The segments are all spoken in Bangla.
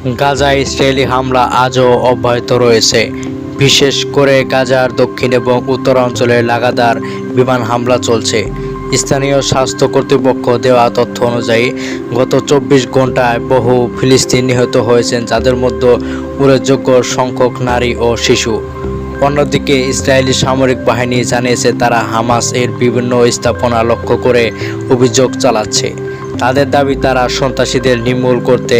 গাজায় ইসরায়েলি হামলা আজও অব্যাহত রয়েছে। বিশেষ করে গাজার দক্ষিণ এবং উত্তর অঞ্চলে লাগাতার বিমান হামলা চলছে। স্থানীয় স্বাস্থ্য কর্তৃপক্ষ দেওয়া তথ্য অনুযায়ী, গত চব্বিশ ঘন্টায় বহু ফিলিস্তিন নিহত হয়েছেন, যাদের মধ্যে উল্লেখযোগ্য সংখ্যক নারী ও শিশু। অন্যদিকে, ইসরায়েলি সামরিক বাহিনী জানিয়েছে তারা হামাস এর বিভিন্ন স্থাপনা লক্ষ্য করে অভিযোগ চালাচ্ছে। তাদের দাবি, তারা সন্ত্রাসীদের নির্মূল করতে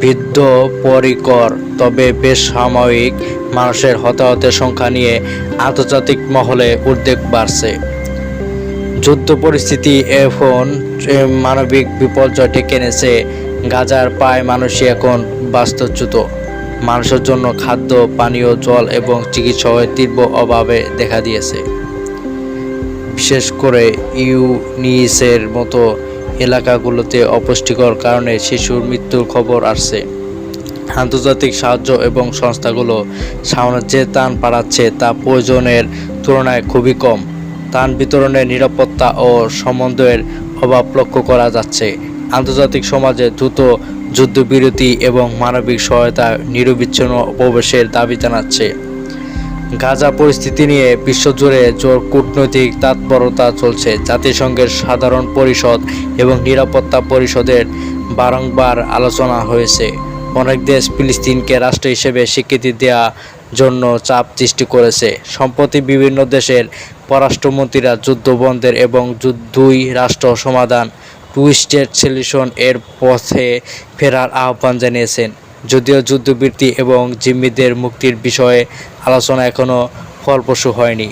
বৃদ্ধ পরিকর, তবে বেসামরিক মানুষের হতাহতের সংখ্যা নিয়ে আন্তর্জাতিক মহলে উদ্বেগ বাড়ছে। যুদ্ধ পরিস্থিতি এখন মানবিক বিপর্যয় ডেকে এনেছে গাজার প্রায় মানুষই এখন বাস্তুচ্যুত। মানুষের জন্য খাদ্য, পানীয়, জল এবং চিকিৎসার তীব্র অভাবে দেখা দিয়েছে। বিশেষ করে ইউনিসের মতো এলাকাগুলোতে অপুষ্টিকর কারণে শিশুর মৃত্যুর খবর আসছে। আন্তর্জাতিক সাহায্য এবং সংস্থাগুলো যে ত্রাণ পাঠাচ্ছে তা প্রয়োজনের তুলনায় খুবই কম। ত্রাণ বিতরণের নিরাপত্তা ও সমন্বয়ের অভাব লক্ষ্য করা যাচ্ছে। আন্তর্জাতিক সমাজে দ্রুত যুদ্ধবিরতি এবং মানবিক সহায়তা নিরবিচ্ছিন্ন প্রবেশের দাবি জানাচ্ছে। গাজা পরিস্থিতি নিয়ে বিশ্বজুড়ে জোর কূটনৈতিক তৎপরতা চলছে। জাতিসংঘের সাধারণ পরিষদ এবং নিরাপত্তা পরিষদের বারংবার আলোচনা হয়েছে। অনেক দেশ ফিলিস্তিনকে রাষ্ট্র হিসেবে স্বীকৃতি দেওয়ার জন্য চাপ সৃষ্টি করেছে। সম্প্রতি বিভিন্ন দেশের পররাষ্ট্রমন্ত্রীরা যুদ্ধ বন্ধের এবং দুই রাষ্ট্র সমাধান টু স্টেট সলিউশন এর পথে ফেরার আহ্বান জানিয়েছেন। যদিও যুদ্ধবৃত্তি এবং জিম্মিদের মুক্তির বিষয়ে আলোচনা এখনও ফলপ্রসূ হয়নি।